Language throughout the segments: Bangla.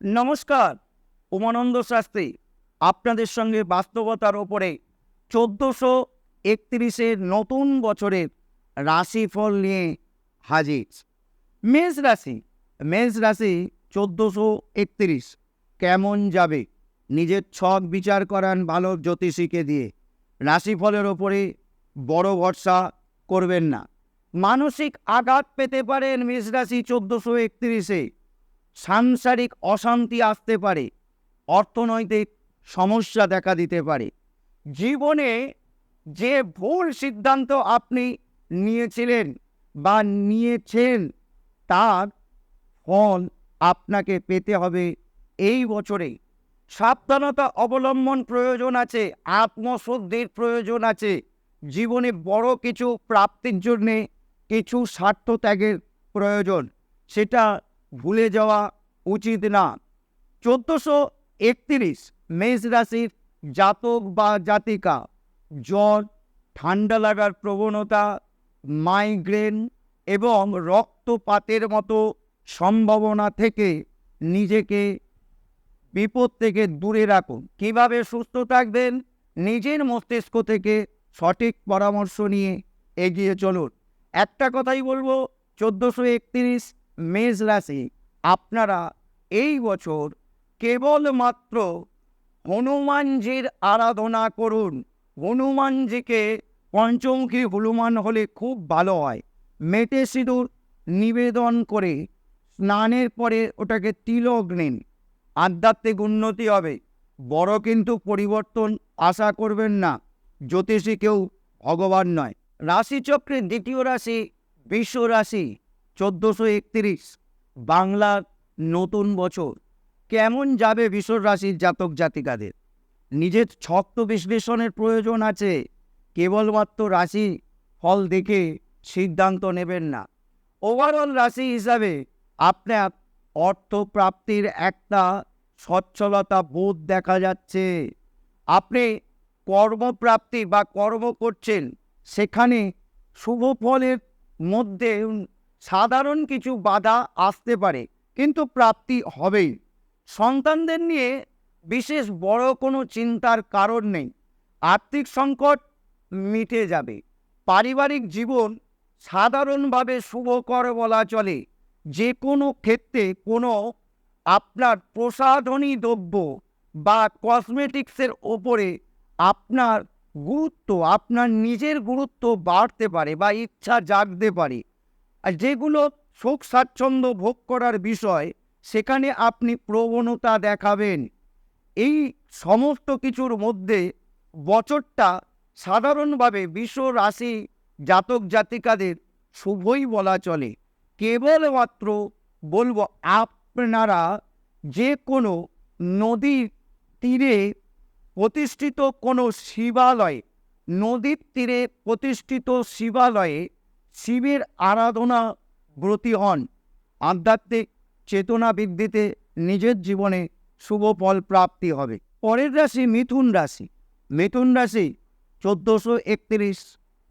নমস্কার, উমানন্দ শাস্ত্রী। আপনাদের সঙ্গে বাস্তবতার ওপরে চোদ্দোশো একত্রিশের নতুন বছরের রাশিফল নিয়ে হাজির। মেষ রাশি মেষ রাশি চোদ্দোশো একত্রিশ, কেমন যাবে? নিজের ছক বিচার করান ভালো জ্যোতিষীকে দিয়ে। রাশিফলের ওপরে বড় ভরসা করবেন না। মানসিক আঘাত পেতে পারেন মেষ রাশি চোদ্দোশো একত্রিশে। সাংসারিক অশান্তি আসতে পারে, অর্থনৈতিক সমস্যা দেখা দিতে পারে। জীবনে যে ভুল সিদ্ধান্ত আপনি নিয়েছিলেন বা নিয়েছেন, তার ফল আপনাকে পেতে হবে এই বছরে। সাবধানতা অবলম্বন প্রয়োজন আছে, আত্মশুদ্ধির প্রয়োজন আছে। জীবনে বড় কিছু প্রাপ্তির জন্যে কিছু স্বার্থ ত্যাগের প্রয়োজন, সেটা ভুলে যাওয়া উচিত না। চোদ্দোশো একত্রিশ মেষ রাশির জাতক বা জাতিকা, জ্বর, ঠান্ডা লাগার প্রবণতা, মাইগ্রেন এবং রক্তপাতের মতো সম্ভাবনা থেকে নিজেকে বিপদ থেকে দূরে রাখুন। কীভাবে সুস্থ থাকবেন? নিজের মস্তিষ্ক থেকে সঠিক পরামর্শ নিয়ে এগিয়ে চলুন। একটা কথাই বলব, চোদ্দোশো একত্রিশ মেষ রাশি, আপনারা এই বছর কেবলমাত্র হনুমানজির আরাধনা করুন। হনুমানজিকে পঞ্চমুখী হনুমান হলে খুব ভালো হয়। মেটে সিঁদুর নিবেদন করে স্নানের পরে ওটাকে তিলক নিন। আধ্যাত্মিক উন্নতি হবে। বড় কিন্তু পরিবর্তন আশা করবেন না। জ্যোতিষী কেউ ভগবান নয়। রাশিচক্রের দ্বিতীয় রাশি, বিশ্ব রাশি। চোদ্দোশো একত্রিশ, বাংলার নতুন বছর। কেমন যাবে বিশ্ব রাশির জাতক জাতিকাদের? নিজের ছক্ত বিশ্লেষণের প্রয়োজন আছে। কেবলমাত্র রাশি ফল দেখে সিদ্ধান্ত নেবেন না। ওভারঅল রাশি হিসাবে আপনার অর্থপ্রাপ্তির একটা সচ্ছলতা বোধ দেখা যাচ্ছে। আপনি কর্মপ্রাপ্তি বা কর্ম করছেন, সেখানে শুভ ফলের মধ্যে সাধারণ কিছু বাধা আসতে পারে, কিন্তু প্রাপ্তি হবেই। সন্তানদের নিয়ে বিশেষ বড় কোনো চিন্তার কারণ নেই। আর্থিক সংকট মিটে যাবে। পারিবারিক জীবন সাধারণভাবে শুভকর বলা চলে। যে কোনো ক্ষেত্রে কোনো আপনার প্রসাধনী দ্রব্য বা কসমেটিক্সের ওপরে আপনার গুরুত্ব, আপনার নিজের গুরুত্ব বাড়তে পারে বা ইচ্ছা জাগতে পারে। আর যেগুলো সুখ স্বাচ্ছন্দ্য ভোগ করার বিষয়, সেখানে আপনি প্রবণতা দেখাবেন। এই সমস্ত কিছুর মধ্যে বছরটা সাধারণভাবে বিশ্ব রাশি জাতক জাতিকাদের শুভই বলা চলে। কেবলমাত্র বলব আপনারা যে কোনো নদীর তীরে প্রতিষ্ঠিত কোনো শিবালয়ে, নদীর তীরে প্রতিষ্ঠিত শিবালয়ে শিবের আরাধনা ব্রতী হন। আধ্যাত্মিক চেতনা বৃদ্ধিতে নিজের জীবনে শুভ ফল প্রাপ্তি হবে। পরের রাশি মিথুন রাশি। মিথুন রাশি চোদ্দোশো একত্রিশ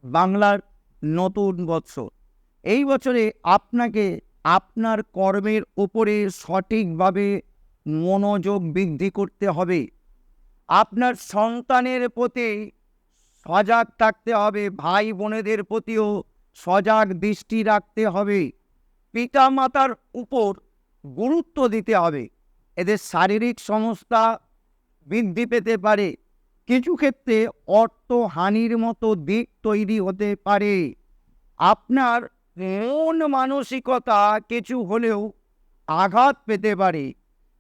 বাংলার নতুন বৎসর এই বছরে আপনাকে আপনার কর্মের উপরে সঠিকভাবে মনোযোগ বৃদ্ধি করতে হবে। আপনার সন্তানের প্রতি সজাগ থাকতে হবে। ভাই বোনেদের প্রতিও সজাগ দৃষ্টি রাখতে হবে। পিতা মাতার উপর গুরুত্ব দিতে হবে। এদের শারীরিক সমস্যা বৃদ্ধি পেতে পারে। কিছু ক্ষেত্রে অর্থহানির মতো দিক তৈরি হতে পারে। আপনার মন মানসিকতা কিছু হলেও আঘাত পেতে পারে।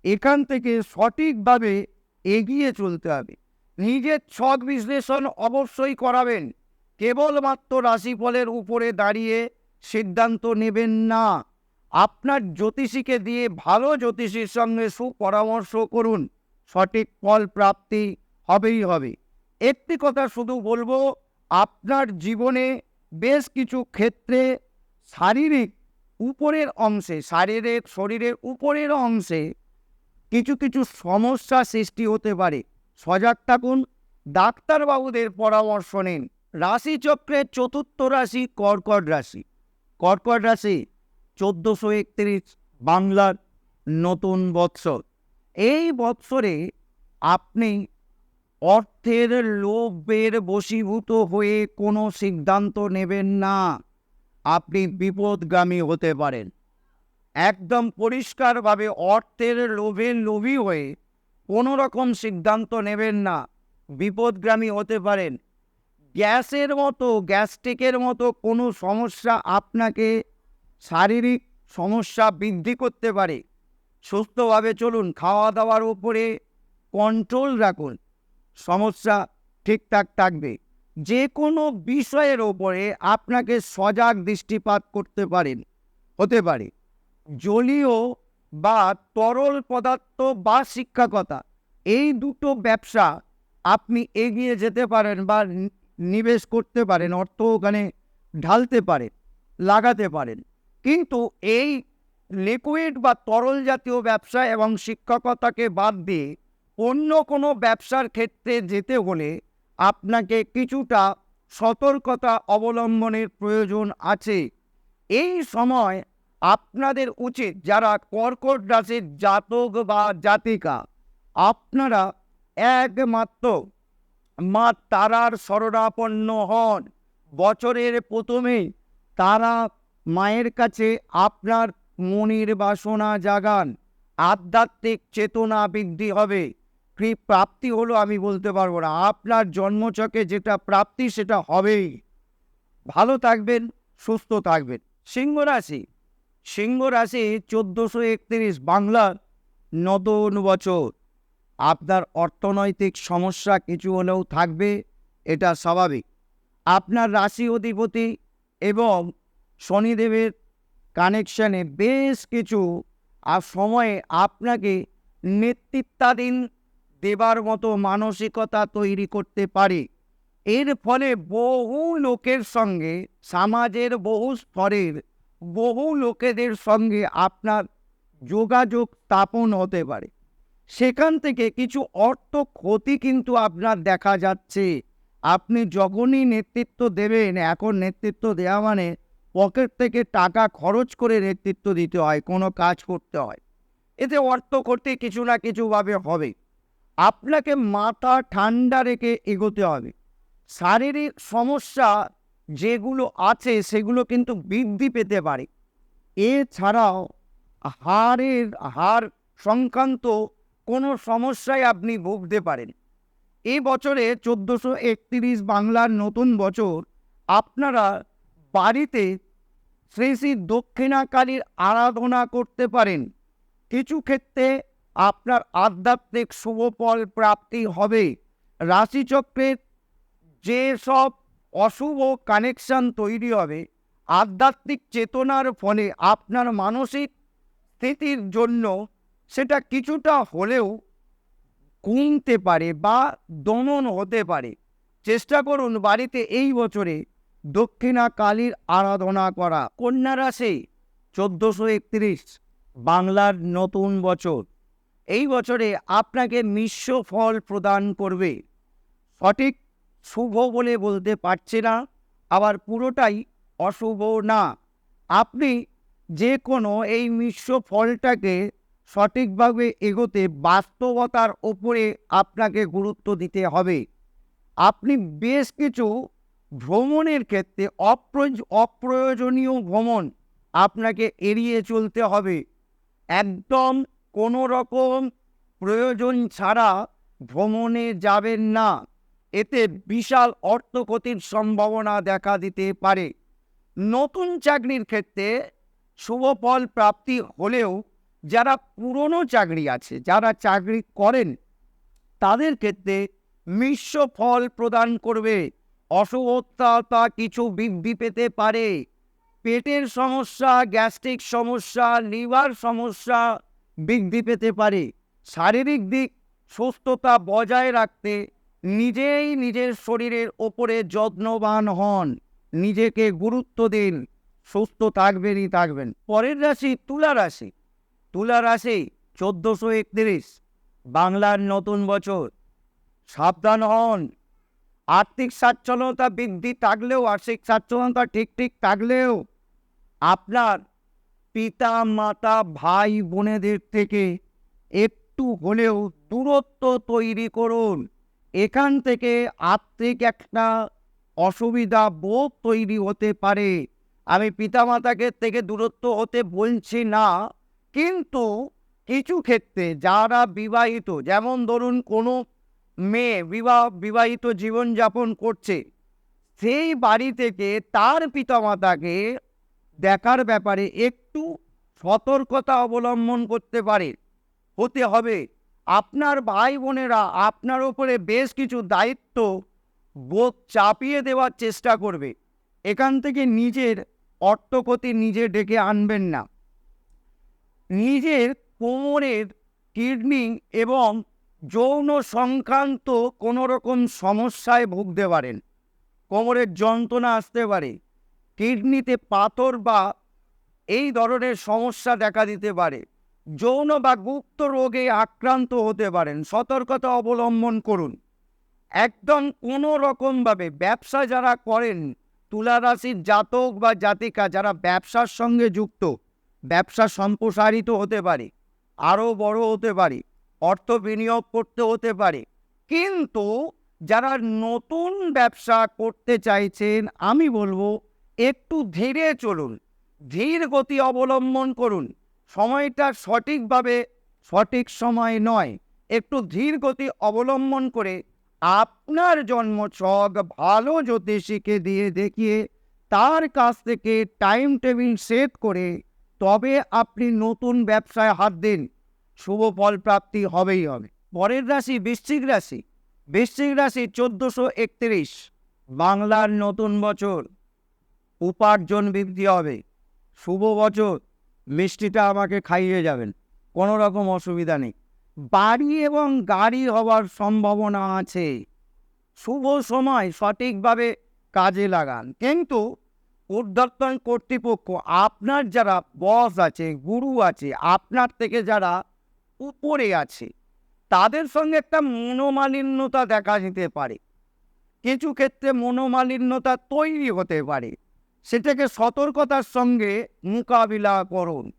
এখান থেকে সঠিকভাবে এগিয়ে চলতে হবে। নিজের ছক বিশ্লেষণ অবশ্যই করাবেন। কেবলমাত্র রাশিফলের উপরে দাঁড়িয়ে সিদ্ধান্ত নেবেন না। আপনার জ্যোতিষীকে দিয়ে ভালো জ্যোতিষীর সঙ্গে সুপরামর্শ করুন। সঠিক ফল প্রাপ্তি হবেই হবে। একটি কথা শুধু বলব, আপনার জীবনে বেশ কিছু ক্ষেত্রে শারীরিক উপরের অংশে, শারীরিক, শরীরের উপরের অংশে কিছু কিছু সমস্যা সৃষ্টি হতে পারে। সজাগ থাকুন, ডাক্তারবাবুদের পরামর্শ নিন। রাশিচক্রের চতুর্থ রাশি কর্কট রাশি। কর্কট রাশি চোদ্দোশো একত্রিশ বাংলার নতুন বৎসর। এই বৎসরে আপনি অর্থের লোভের বশীভূত হয়ে কোনো সিদ্ধান্ত নেবেন না। আপনি বিপদগামী হতে পারেন। একদম পরিষ্কারভাবে অর্থের লোভে লোভী হয়ে কোনো রকম সিদ্ধান্ত নেবেন না। বিপদগ্রামী হতে পারেন। গ্যাসের মতো, গ্যাস্ট্রিকের মতো কোনো সমস্যা আপনাকে শারীরিক সমস্যা বৃদ্ধি করতে পারে। সুস্থভাবে চলুন খাওয়া দাওয়ার উপরে কন্ট্রোল রাখুন। সমস্যা ঠিকঠাক থাকবে। যে কোনো বিষয়ের ওপরে আপনাকে সজাগ দৃষ্টিপাত করতে পারেন হতে পারে। জলীয় বা তরল পদার্থ বা শিক্ষাকতা, এই দুটো ব্যবসা আপনি এগিয়ে যেতে পারেন বা নিবেশ করতে পারেন, অর্থ ওখানে ঢালতে পারেন, লাগাতে পারেন। কিন্তু এই লিকুইড বা তরল জাতীয় ব্যবসা এবং শিক্ষকতাকে বাদ দিয়ে অন্য কোনো ব্যবসার ক্ষেত্রে যেতে হলে আপনাকে কিছুটা সতর্কতা অবলম্বনের প্রয়োজন আছে। এই সময় আপনাদের উচিত, যারা কর্কট রাশির জাতক বা জাতিকা, আপনারা একমাত্র মা তারার শরণাপন্ন হন। বছরের প্রথমে তারা মায়ের কাছে আপনার মনের বাসনা জাগান। আধ্যাত্মিক চেতনা বৃদ্ধি হবে। প্রাপ্তি হলো আমি বলতে পারব না। আপনার জন্মচকে যেটা প্রাপ্তি, সেটা হবেই। ভালো থাকবেন, সুস্থ থাকবেন। সিংহ রাশি। সিংহ রাশি চোদ্দোশো একত্রিশ, বাংলার নতুন বছর। আপনার অর্থনৈতিক সমস্যা কিছু হলেও থাকবে, এটা স্বাভাবিক। আপনার রাশি অধিপতি এবং শনিদেবের কানেকশানে বেশ কিছু আর সময়ে আপনাকে নেতৃত্বাধীন দেবার মতো মানসিকতা তৈরি করতে পারে। এর ফলে বহু লোকের সঙ্গে, সমাজের বহু স্তরের বহু লোকেদের সঙ্গে আপনার যোগাযোগ স্থাপন হতে পারে। সেখান থেকে কিছু অর্থ ক্ষতি কিন্তু আপনার দেখা যাচ্ছে। আপনি যখনই নেতৃত্ব দেবেন, এখন নেতৃত্ব দেওয়া মানে পকেট থেকে টাকা খরচ করে নেতৃত্ব দিতে হয়, কোনো কাজ করতে হয়। এতে অর্থ করতে কিছু না কিছুভাবে হবে। আপনাকে মাথা ঠান্ডা রেখে এগোতে হবে। শারীরিক সমস্যা যেগুলো আছে, সেগুলো কিন্তু বৃদ্ধি পেতে পারে। এছাড়াও হাড়ের, হাড় সংক্রান্ত কোনো সমস্যায় আপনি ভুগতে পারেন। এই বছরে চোদ্দোশো একত্রিশ বাংলার নতুন বছর আপনারা বাড়িতে শ্রী শ্রী দক্ষিণাকালীর আরাধনা করতে পারেন। কিছু ক্ষেত্রে আপনার আধ্যাত্মিক শুভফল প্রাপ্তি হবে। রাশিচক্রের যেসব অশুভ কানেকশন তৈরি হবে, আধ্যাত্মিক চেতনার ফলে আপনার মানসিক স্থিতির জন্য সেটা কিছুটা হলেও কমতে পারে বা দমন হতে পারে। চেষ্টা করুন বাড়িতে এই বছরে দক্ষিণা কালীর আরাধনা করা। কন্যা রাশি, চোদ্দোশো একত্রিশ, বাংলার নতুন বছর। এই বছরে আপনাকে মিশ্র ফল প্রদান করবে। সঠিক শুভ বলে বলতে পারছে না, আবার পুরোটাই অশুভ না। আপনি যে কোনো এই মিশ্র ফলটাকে সঠিকভাবে এগোতে বাস্তবতার ওপরে আপনাকে গুরুত্ব দিতে হবে। আপনি বেশ কিছু ভ্রমণের ক্ষেত্রে অপ্রয়োজ, অপ্রয়োজনীয় ভ্রমণ আপনাকে এড়িয়ে চলতে হবে। একদম কোনো রকম প্রয়োজন ছাড়া ভ্রমণে যাবেন না। এতে বিশাল অর্থক্ষতির সম্ভাবনা দেখা দিতে পারে। নতুন চাকরির ক্ষেত্রে শুভফল প্রাপ্তি হলেও যারা পুরনো চাকরি আছে, যারা চাকরি করেন, তাদের ক্ষেত্রে মিশ্র ফল প্রদান করবে। অসুস্থতা কিছু বৃদ্ধি পেতে পারে। পেটের সমস্যা, গ্যাস্ট্রিক সমস্যা, লিভার সমস্যা বৃদ্ধি পেতে পারে। শারীরিক দিক সুস্থতা বজায় রাখতে নিজেই নিজের শরীরের ওপরে যত্নবান হন। নিজেকে গুরুত্ব দিন। সুস্থ থাকবেনই থাকবেন। পরের রাশি তুলা রাশি। তুলা রাশি চোদ্দোশো একত্রিশ, বাংলার নতুন বছর। সাবধান হন। আর্থিক স্বাচ্ছন্দ্যতা বৃদ্ধি থাকলেও, আর্থিক স্বাচ্ছন্দ্যতা ঠিক ঠিক থাকলেও, আপনার পিতা, মাতা, ভাই, বোনেদের থেকে একটু হলেও দূরত্ব তৈরি করুন। এখান থেকে আর্থিক একটা অসুবিধা বোধ তৈরি হতে পারে। আমি পিতামাতাকে থেকে দূরত্ব হতে বলছি না। কিন্তু কিছু ক্ষেত্রে যারা বিবাহিত, যেমন ধরুন কোনো মেয়ে বিবাহ, বিবাহিত জীবনযাপন করছে, সেই বাড়ি থেকে তার পিতামাতাকে দেখার ব্যাপারে একটু সতর্কতা অবলম্বন করতে পারে, হতে হবে। আপনার ভাই বোনেরা আপনার ওপরে বেশ কিছু দায়িত্ব বোধ চাপিয়ে দেওয়ার চেষ্টা করবে। এখান থেকে নিজের অর্থক্ষতি নিজে ডেকে আনবেন না। নিজের কোমরের কিডনি এবং যৌন সংক্রান্ত কোনো রকম সমস্যায় ভুগতে পারেন। কোমরের যন্ত্রণা আসতে পারে, কিডনিতে পাথর বা এই ধরনের সমস্যা দেখা দিতে পারে, যৌন বা গুপ্ত রোগে আক্রান্ত হতে পারেন। সতর্কতা অবলম্বন করুন। একদম কোনো রকমভাবে ব্যবসা যারা করেন তুলা রাশির জাতক বা জাতিকা যারা ব্যবসার সঙ্গে যুক্ত ব্যবসা সম্প্রসারিত হতে পারে, আরও বড় হতে পারে, অর্থ বিনিয়োগ করতে হতে পারে। কিন্তু যারা নতুন ব্যবসা করতে চাইছেন, আমি বলব একটু ধীরে চলুন, ধীর গতি অবলম্বন করুন। সময়টা সঠিকভাবে সঠিক সময় নয়, একটু ধীর গতি অবলম্বন করে আপনার জন্মছক ভালো জ্যোতিষীকে দিয়ে দেখিয়ে তার কাছ থেকে টাইম টেবিল সেট করে তবে আপনি নতুন ব্যবসায় হাত দিন। শুভ ফল প্রাপ্তি হবেই হবে। পরের রাশি বৃশ্চিক রাশি। বৃশ্চিক রাশি চোদ্দোশো একত্রিশ। বাংলার নতুন বছর। উপার্জন বৃদ্ধি হবে। শুভ বছর। মিষ্টিটা আমাকে খাইয়ে যাবেন। কোনো রকম অসুবিধা নেই। বাড়ি এবং গাড়ি হওয়ার সম্ভাবনা আছে। শুভ সময় সঠিকভাবে কাজে লাগান। কিন্তু ঊর্ধ্বতন কর্তৃপক্ষ, আপনার যারা বস আছে গুরু আছে, আপনার থেকে যারা উপরে আছে, তাদের সঙ্গে একটা মনোমালিন্যতা দেখা যেতে পারে। কিছু ক্ষেত্রে মনোমালিন্যতা তৈরি হতে পারে। সেটাকে সতর্কতার সঙ্গে মোকাবিলা করুন।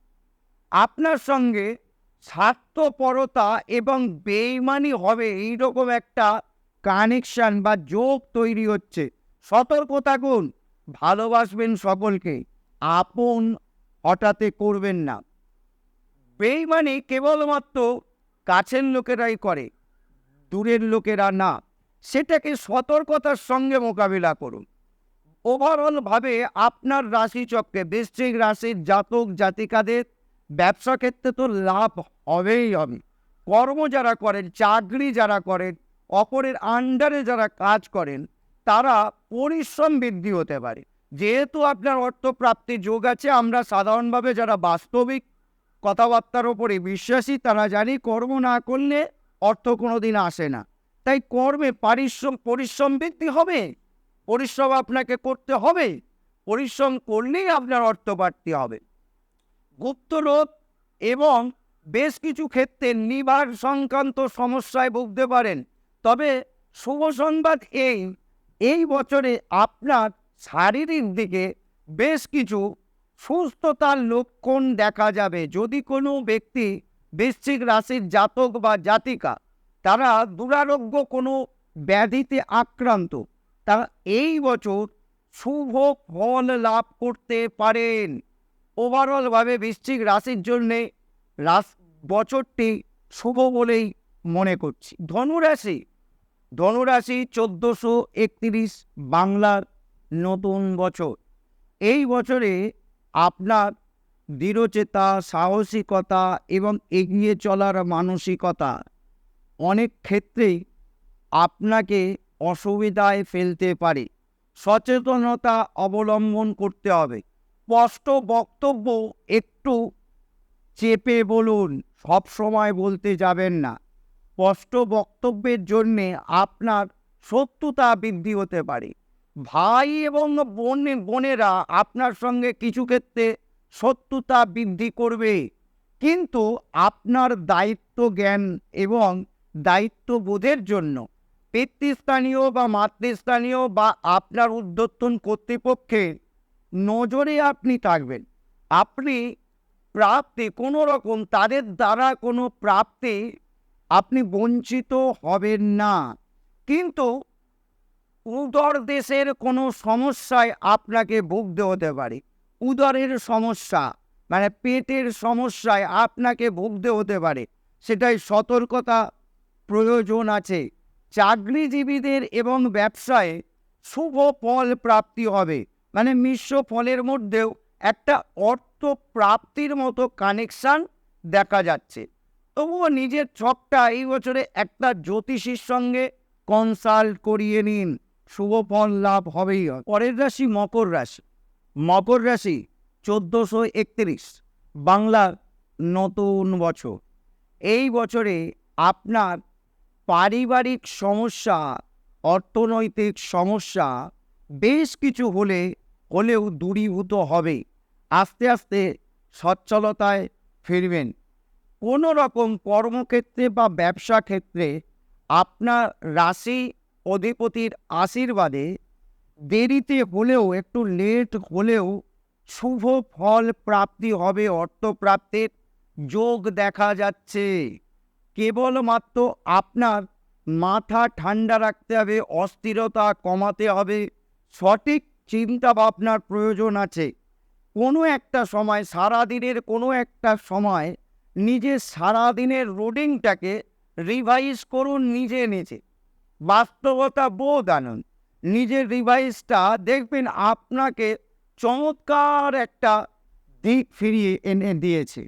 আপনার সঙ্গে স্বার্থপরতা এবং বেইমানি হবে এইরকম একটা কানেকশন বা যোগ তৈরি হচ্ছে। সতর্ক থাকুন। ভালোবাসবেন সকলকে, আপন হঠাৎ করবেন না। বেইমানি কেবলমাত্র কাছের লোকেরাই করে, দূরের লোকেরা না। সেটাকে সতর্কতার সঙ্গে মোকাবিলা করুন। ওভারঅলভাবে আপনার রাশিচক্রে বৃশ্চিক রাশির জাতক, জাতিকাদের ব্যবসা ক্ষেত্রে তো লাভ হবেই হবে। কর্ম যারা করেন, চাকরি যারা করেন, অপরের আন্ডারে যারা কাজ করেন তারা পরিশ্রম বৃদ্ধি হতে পারে। যেহেতু আপনার অর্থপ্রাপ্তি যোগ আছে, আমরা সাধারণভাবে যারা বাস্তবিক কথাবার্তার ওপরে বিশ্বাসী, তারা জানি কর্ম না করলে অর্থ কোনো দিন আসে না। তাই কর্মে পারিশ্রম, পরিশ্রম বৃদ্ধি হবে। পরিশ্রম আপনাকে করতে হবে। পরিশ্রম করলেই আপনার অর্থ বাড়তি হবে। গুপ্ত রোগ এবং বেশ কিছু ক্ষেত্রে নিবার সংক্রান্ত সমস্যায় ভুগতে পারেন। তবে শুভ সংবাদ এই এই বছরে আপনার শারীরিক দিকে বেশ কিছু সুস্থতার লক্ষণ দেখা যাবে। যদি কোনো ব্যক্তি বৃশ্চিক রাশির জাতক বা জাতিকা, তারা দুরারোগ্য কোনো ব্যাধিতে আক্রান্ত, তারা এই বছর শুভ ফল লাভ করতে পারেন। ওভারঅলভাবে বৃশ্চিক রাশির জন্যে রাস বছরটি শুভ বলেই মনে করছি। ধনুরাশি ধনুরাশি চোদ্দোশো একত্রিশ বাংলার নতুন বছর। এই বছরে আপনার দৃঢ়চেতা, সাহসিকতা এবং এগিয়ে চলার মানসিকতা অনেক ক্ষেত্রেই আপনাকে অসুবিধায় ফেলতে পারে। সচেতনতা অবলম্বন করতে হবে। স্পষ্ট বক্তব্য একটু চেপে বলুন সব সময় বলতে যাবেন না। স্পষ্ট বক্তব্যের জন্যে আপনার শত্রুতা বৃদ্ধি হতে পারে। ভাই এবং বোন, বোনেরা আপনার সঙ্গে কিছু ক্ষেত্রে শত্রুতা বৃদ্ধি করবে। কিন্তু আপনার দায়িত্ব জ্ঞান এবং দায়িত্ববোধের জন্য পিতৃস্থানীয় বা মাতৃস্থানীয় বা আপনার উদ্যোতন কর্তৃপক্ষের নজরে আপনি থাকবেন। আপনি প্রাপ্তি কোনো রকম তাদের দ্বারা কোনো প্রাপ্তি আপনি বঞ্চিত হবেন না। কিন্তু উদর দেশের কোনো সমস্যায় আপনাকে ভুগতে হতে পারে। উদরের সমস্যা মানে পেটের সমস্যায় আপনাকে ভুগতে হতে পারে। সেটাই সতর্কতা প্রয়োজন আছে। চাকরিজীবীদের এবং ব্যবসায় শুভ ফল প্রাপ্তি হবে। মানে মিশ্র ফলের মধ্যেও একটা অর্থ প্রাপ্তির মতো কানেকশান দেখা যাচ্ছে। তবুও নিজের ছকটা এই বছরে একটা জ্যোতিষীর সঙ্গে কনসাল্ট করিয়ে নিন। শুভ ফল লাভ হবেই হবে। পরের রাশি মকর রাশি। মকর রাশি চোদ্দোশো একত্রিশ, বাংলার নতুন বছর। এই বছরে আপনার পারিবারিক সমস্যা, অর্থনৈতিক সমস্যা বেশ কিছু হলে, হলেও দূরীভূত হবে। আস্তে আস্তে সচ্ছলতায় ফিরবেন। কোনো রকম কর্মক্ষেত্রে বা ব্যবসা ক্ষেত্রে আপনার রাশি অধিপতির আশীর্বাদে দেরিতে হলেও, একটু লেট হলেও শুভ ফল প্রাপ্তি হবে, অর্থপ্রাপ্তির যোগ দেখা যাচ্ছে। কেবলমাত্র আপনার মাথা ঠান্ডা রাখতে হবে, অস্থিরতা কমাতে হবে, সঠিক চিন্তা ভাবনার প্রয়োজন আছে। কোনো একটা সময়, সারাদিনের কোনো একটা সময় নিজের সারাদিনের রুটিনটাকে রিভাইজ করুন, নিজে নিজে। বাস্তবতা বোধ আনুন। নিজের রিভাইজটা দেখবেন আপনাকে চমৎকার একটা দিক ফিরিয়ে এনে দিয়েছে।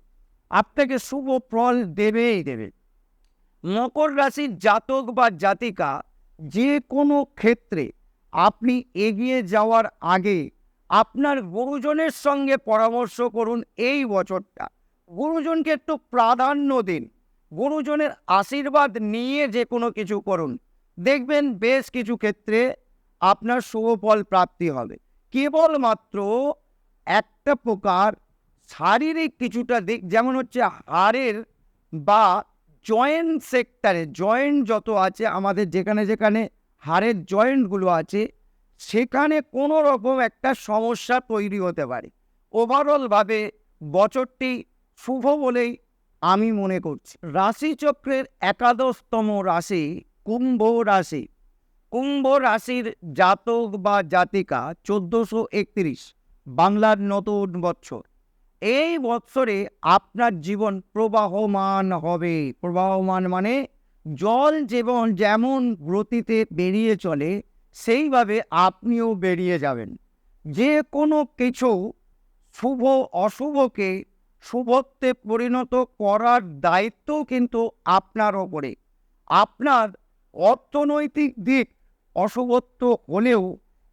আপনাকে শুভ ফল দেবেই দেবে। মকর রাশির জাতক বা জাতিকা, যে কোনো ক্ষেত্রে আপনি এগিয়ে যাওয়ার আগে আপনার গুরুজনের সঙ্গে পরামর্শ করুন এই বছরটা। গুরুজনকে একটু প্রাধান্য দিন। গুরুজনের আশীর্বাদ নিয়ে যে কোনো কিছু করুন। দেখবেন বেশ কিছু ক্ষেত্রে আপনার শুভ ফল প্রাপ্তি হবে। কেবলমাত্র একটা প্রকার শারীরিক কিছুটা দিক, যেমন হচ্ছে হাড়ের বা জয়েন্ট সেক্টরে, জয়েন্ট যত আছে, আমাদের যেখানে যেখানে হাড়ের জয়েন্টগুলো আছে, সেখানে কোনো রকম একটা সমস্যা তৈরি হতে পারে। ওভারঅলভাবে বছরটি শুভ বলেই আমি মনে করছি। রাশিচক্রের একাদশতম রাশি কুম্ভ রাশি। কুম্ভ রাশির জাতক বা জাতিকা চোদ্দোশো একত্রিশ, বাংলার নতুন বৎসর। এই বৎসরে আপনার জীবন প্রবাহমান হবে। প্রবাহমান মানে জল যেমন যেমন গতিতে বেরিয়ে চলে, সেইভাবে আপনিও বেরিয়ে যাবেন। যে কোনো কিছু শুভ অশুভকে শুভত্বে পরিণত করার দায়িত্ব কিন্তু আপনার ওপরে। আপনার অর্থনৈতিক দিক অশুভত্ব হলেও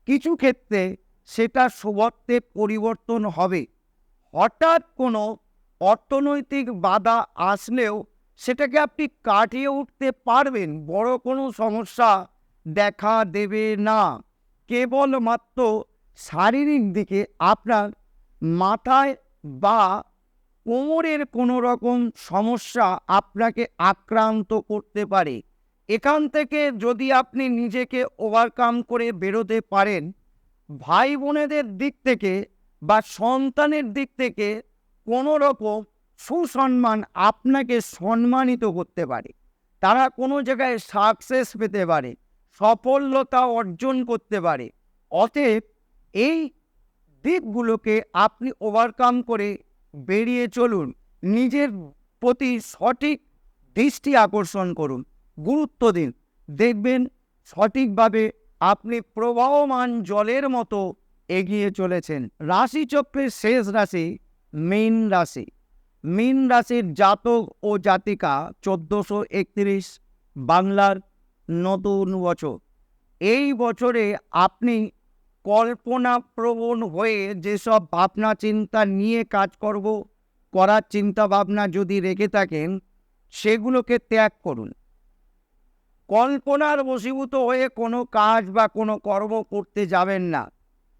কিছু ক্ষেত্রে সেটা শুভত্বে পরিবর্তন হবে। হঠাৎ কোনো অর্থনৈতিক বাধা আসলেও সেটাকে আপনি কাটিয়ে উঠতে পারবেন, বড় কোনো সমস্যা দেখা দেবে না। কেবলমাত্র শারীরিক দিকে আপনার মাথায় বা কোমরের কোনো রকম সমস্যা আপনাকে আক্রান্ত করতে পারে। এখান থেকে যদি আপনি নিজেকে ওভারকাম করে বেরোতে পারেন ভাই বোনেদের দিক থেকে বা সন্তানের দিক থেকে কোনো রকম সুসম্মান আপনাকে সম্মানিত করতে পারে। তারা কোনো জায়গায় সাকসেস পেতে পারে, সফলতা অর্জন করতে পারে। অতএব এই দিকগুলোকে আপনি ওভারকাম করে বেরিয়ে চলুন, নিজের প্রতি সঠিক দৃষ্টি আকর্ষণ করুন, গুরুত্ব দিন। দেখবেন সঠিকভাবে আপনি প্রবাহমান জলের মতো এগিয়ে চলেছেন। রাশিচক্রের শেষ রাশি মীন রাশি। মীন রাশির জাতক ও জাতিকা চোদ্দোশো একত্রিশ বাংলার নতুন বছর। এই বছরে আপনি কল্পনা প্রবণ হয়ে যেসব ভাবনা চিন্তা নিয়ে কাজ করব, করার চিন্তা ভাবনা যদি রেখে থাকেন, সেগুলোকে ত্যাগ করুন। কল্পনার বশীভূত হয়ে কোনো কাজ বা কোনো কর্ম করতে যাবেন না।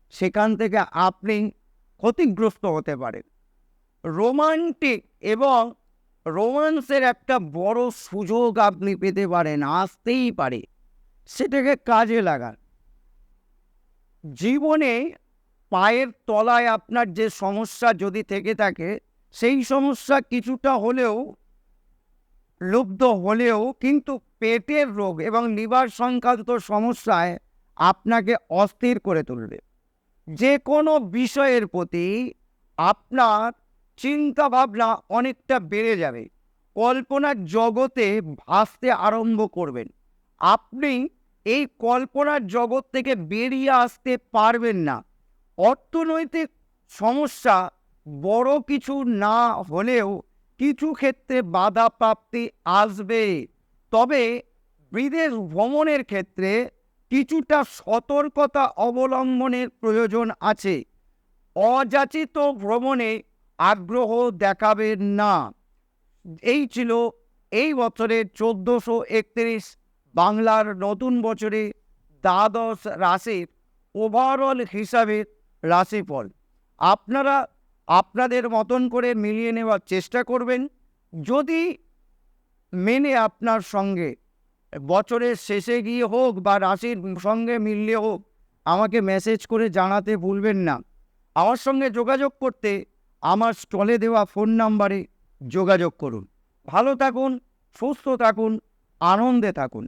সেখান থেকে আপনি ক্ষতিগ্রস্ত হতে পারেন। রোমান্টিক এবং রোমান্সের একটা বড় সুযোগ আপনি পেতে পারেন, আসতেই পারে। সেটাকে কাজে লাগান। জীবনে পায়ের তলায় আপনার যে সমস্যা যদি থেকে থাকে, সেই সমস্যা কিছুটা হলেও লুব্ধ হলেও কিন্তু পেটের রোগ এবং লিভার সংক্রান্ত সমস্যায় আপনাকে অস্থির করে তুলবে। যে কোনো বিষয়ের প্রতি আপনার চিন্তা ভাবনা অনেকটা বেড়ে যাবে। কল্পনার জগতে ভাসতে আরম্ভ করবেন। আপনি এই কল্পনার জগৎ থেকে বেরিয়ে আসতে পারবেন না। অর্থনৈতিক সমস্যা বড় কিছু না হলেও কিছু ক্ষেত্রে বাধা প্রাপ্তি আসবে। তবে বিদেশ ভ্রমণের ক্ষেত্রে কিছুটা সতর্কতা অবলম্বনের প্রয়োজন আছে। অযাচিত ভ্রমণে আগ্রহ দেখাবেন না। এই ছিল এই বছরের চোদ্দোশো একত্রিশ বাংলার নতুন বছরে দ্বাদশ রাশির ওভারঅল হিসাবে রাশিফল। আপনারা আপনাদের মতন করে মিলিয়ে নেওয়ার চেষ্টা করবেন। যদি মেনে আপনার সঙ্গে বছরের শেষে গিয়ে হোক বা রাশির সঙ্গে মিললে হোক, আমাকে মেসেজ করে জানাতে ভুলবেন না। আমার সঙ্গে যোগাযোগ করতে আমার স্টলে দেওয়া ফোন নাম্বারে যোগাযোগ করুন। ভালো থাকুন, সুস্থ থাকুন, আনন্দে থাকুন।